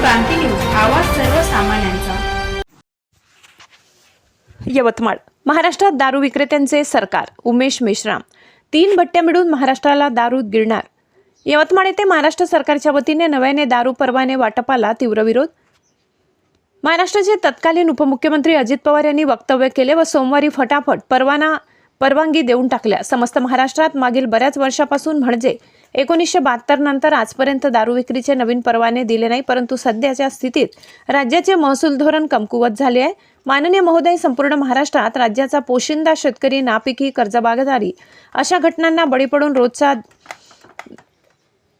क्रांती news आवाज सर्वसामान्यांचा. यवतमाळ. महाराष्ट्रात दारू विक्रेत्यांचे सरकार उमेश मेश्राम. तीन भट्ट्या मिळून महाराष्ट्राला दारू गिरणार यवतमाळ येथे महाराष्ट्र सरकारच्या वतीने नव्याने दारू परवाने वाटपाला तीव्र विरोध. महाराष्ट्राचे तत्कालीन उपमुख्यमंत्री अजित पवार यांनी वक्तव्य केले व सोमवारी फटाफट परवाना परवानगी देऊन टाकल्या. समस्त महाराष्ट्रात मागील बऱ्याच वर्षापासून म्हणजे एकोणीसशे बहात्तर नंतर आजपर्यंत दारू विक्रीचे नवीन परवाने दिले नाही परंतु सध्याच्या स्थितीत राज्याचे महसूल धोरण कमकुवत झाले आहे. माननीय महोदय संपूर्ण महाराष्ट्रात राज्याचा पोशिंदा शेतकरी नापिकी कर्जबागदारी. अशा घटनांना बळी पडून रोजचा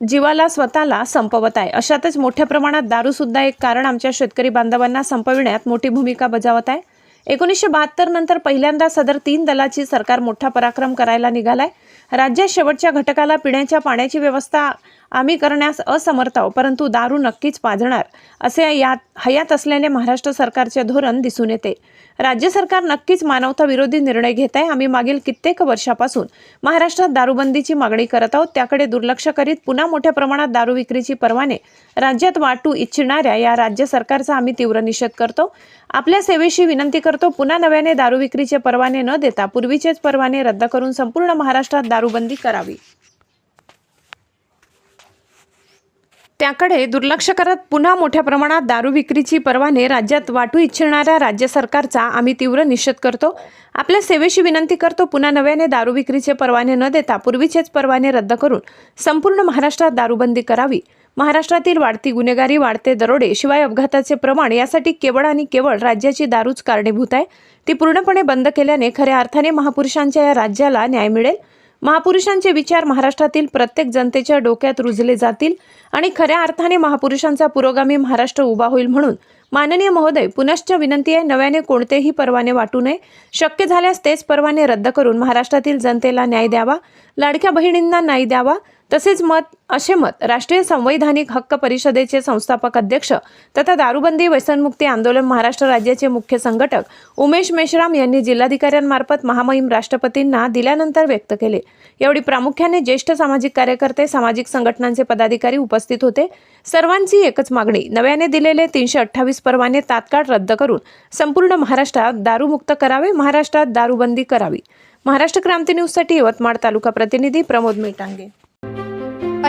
जीवाला स्वतःला संपवत आहे. अशातच मोठ्या प्रमाणात दारूसुद्धा एक कारण आमच्या शेतकरी बांधवांना संपविण्यात मोठी भूमिका बजावत आहे. एकोणीसशे बहात्तर नंतर पहिल्यांदा सदर तीन दलाची सरकार मोठा पराक्रम करायला निघालाय. राज्यात शेवटच्या घटकाला पिण्याच्या पाण्याची व्यवस्था आम्ही करण्यास असमर्थ आहोत परंतु दारू नक्कीच पाजणार असे यात हयात असलेले महाराष्ट्र सरकारचे धोरण दिसून येते. राज्य सरकार नक्कीच मानवता विरोधी निर्णय घेत आहे. आम्ही मागील कित्येक वर्षापासून महाराष्ट्रात दारूबंदीची मागणी करत आहोत. त्याकडे दुर्लक्ष करीत पुन्हा मोठ्या प्रमाणात दारू विक्रीची परवाने राज्यात वाटू इच्छिणाऱ्या या राज्य सरकारचा आम्ही तीव्र निषेध करतो. आपल्या सेवेशी विनंती करतो पुन्हा नव्याने दारू विक्रीचे परवाने न देता पूर्वीचेच परवाने रद्द करून संपूर्ण महाराष्ट्रात दारूबंदी करावी. त्याकडे दुर्लक्ष करत पुन्हा मोठ्या प्रमाणात दारू विक्रीची परवाने राज्यात वाटू इच्छिणाऱ्या राज्य सरकारचा आम्ही तीव्र निषेध करतो. आपल्या सेवेशी विनंती करतो पुन्हा नव्याने दारू विक्रीचे परवाने न देता पूर्वीचेच परवाने रद्द करून संपूर्ण महाराष्ट्रात दारूबंदी करावी. महाराष्ट्रातील वाढती गुन्हेगारी वाढते दरोडे शिवाय अपघाताचे प्रमाण यासाठी केवळ आणि केवळ राज्याची दारूच कारणीभूत आहे. ती पूर्णपणे बंद केल्याने खऱ्या अर्थाने महापुरुषांच्या या राज्याला न्याय मिळेल. महापुरुषांचे विचार महाराष्ट्रातील प्रत्येक जनतेच्या डोक्यात रुजले जातील आणि खऱ्या अर्थाने महापुरुषांचा पुरोगामी महाराष्ट्र उभा होईल म्हणून माननीय महोदय पुनश्च विनंती आहे नव्याने कोणतेही परवाने वाटू नये. शक्य झाल्यास तेच परवाने रद्द करून महाराष्ट्रातील जनतेला न्याय द्यावा. लाडक्या बहिणींना न्याय द्यावा. तसेच मत असे मत राष्ट्रीय संवैधानिक हक्क परिषदेचे संस्थापक अध्यक्ष तथा दारूबंदी व्यसनमुक्ती आंदोलन महाराष्ट्र राज्याचे मुख्य संघटक उमेश मेश्राम यांनी जिल्हाधिकाऱ्यांमार्फत महामहिम राष्ट्रपतींना दिल्यानंतर व्यक्त केले. यावेळी प्रामुख्याने ज्येष्ठ सामाजिक कार्यकर्ते सामाजिक संघटनांचे पदाधिकारी उपस्थित होते. सर्वांची एकच मागणी नव्याने दिलेले तीनशे अठ्ठावीस परवाने तात्काळ रद्द करून संपूर्ण महाराष्ट्रात दारूमुक्त करावे महाराष्ट्रात दारूबंदी करावी. महाराष्ट्र क्रांती न्यूजसाठी यवतमाळ तालुका प्रतिनिधी प्रमोद मेटांगे.